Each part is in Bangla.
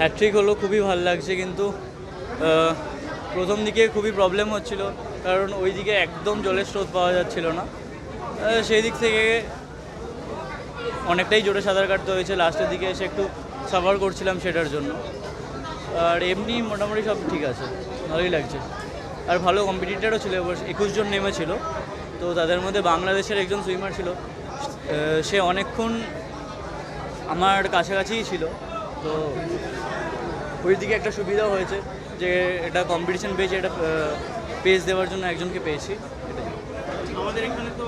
হ্যাট্রিক হলো, খুবই ভালো লাগছে কিন্তু প্রথম দিকে খুবই প্রবলেম হচ্ছিল, কারণ ওই দিকে একদম জলের স্রোত পাওয়া যাচ্ছিল না। সেই দিক থেকে অনেকটাই জোরে সাঁতার কাটতে হয়েছে, লাস্টের দিকে এসে একটু সাফার করছিলাম সেটার জন্য। আর এমনি মোটামুটি সব ঠিক আছে, ভালোই লাগছে। আর ভালো কম্পিটিটারও ছিল, এবার একুশ জন নেমেছিল তো তাদের মধ্যে বাংলাদেশের একজন সুইমার ছিল সে অনেকক্ষণ আমার কাছাকাছিই ছিল। তো ওই দিকে একটা সুবিধা হয়েছে যে এটা কম্পিটিশন পেয়েছে এটা পেজ দেওয়ার জন্য একজনকে পেয়েছি। এটাই। আমাদের এখানে তো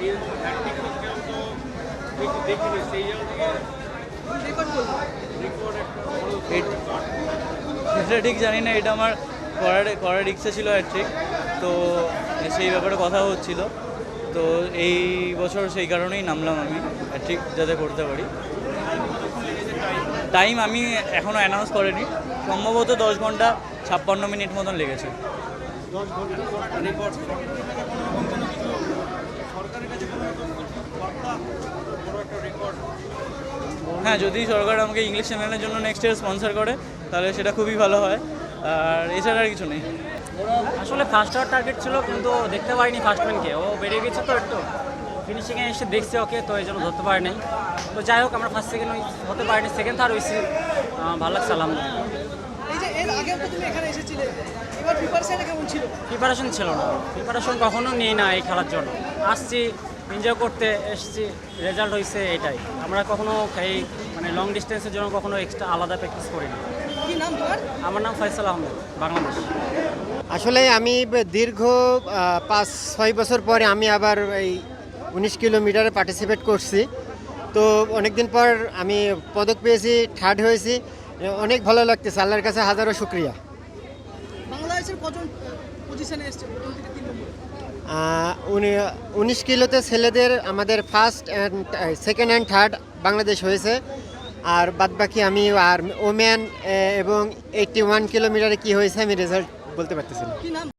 এই হ্যাট্রিক প্রোগ্রাম তো দেখি দেখিনি সেই জায়গা থেকে রেকর্ড একটা বড় এই- সেটা ঠিক জানি না এটা আমার করার করার ইচ্ছা ছিল আর ঠিক। তো সেই ব্যাপারে কথা হচ্ছিল। তো এই বছর সেই কারণেই নামলাম আমি ঠিক যাতে করতে পারি। টাইম আমি এখনও অ্যানাউন্স করিনি। সম্ভবত দশ ঘণ্টা ছাপ্পান্ন মিনিট মতন লেগেছে। হ্যাঁ যদি সরকার আমাকে ইংলিশ চ্যানেলের জন্য নেক্সট ইয়ার স্পন্সার করে, তাহলে সেটা খুবই ভালো হয়। আর এছাড়া আর কিছু নেই। আসলে ফার্স্ট হওয়ার টার্গেট ছিল, কিন্তু দেখতে পারিনি ফার্স্ট ম্যানকে ও বেরিয়ে গেছে তো একটু। ফিনিশিংয়ে এসে দেখছে ওকে, তো এই জন্য ধরতে পারি নাই তো যাই হোক আমরা ফার্স্ট সেকেন্ড হতে পারিনি সেকেন্ড থার্ড হয়েছি। ভালো লাগছে আলহামদুলিল্লাহ। এই যে এর আগেও তো তুমি এখানে এসেছিলে। এবার প্রিপারেশনটা কেমন ছিল? প্রিপারেশন ছিল না। প্রিপারেশন কখনো নিই না এই খেলার জন্য। আসছি এনজয় করতে এসছি রেজাল্ট হয়েছে এটাই। আমরা কখনো এই মানে লং ডিস্টেন্সের জন্য কখনো এক্সট্রা আলাদা প্র্যাকটিস করি না কি নাম তোমার? আমার নাম ফয়সাল আহমেদ বাংলাদেশ। আসলে আমি দীর্ঘ পাঁচ ছয় বছর পরে আমি আবার এই উনিশ কিলোমিটারে পার্টিসিপেট করছি। তো অনেকদিন পর আমি পদক পেয়েছি থার্ড হয়েছি। অনেক ভালো লাগতেছে আল্লাহর কাছে হাজারো শুক্রিয়া। বাংলাদেশের কজন পজিশনে এসছে? উনি- উনিশ কিলোতে ছেলেদের আমাদের first and second and third Bangladesh হয়েছে। আর বাদবাকি আমি আর ওম্যান এবং এইটটি ওয়ান কিলোমিটারে কী হয়েছে আমি রেজাল্ট বলতে পারতেছি না।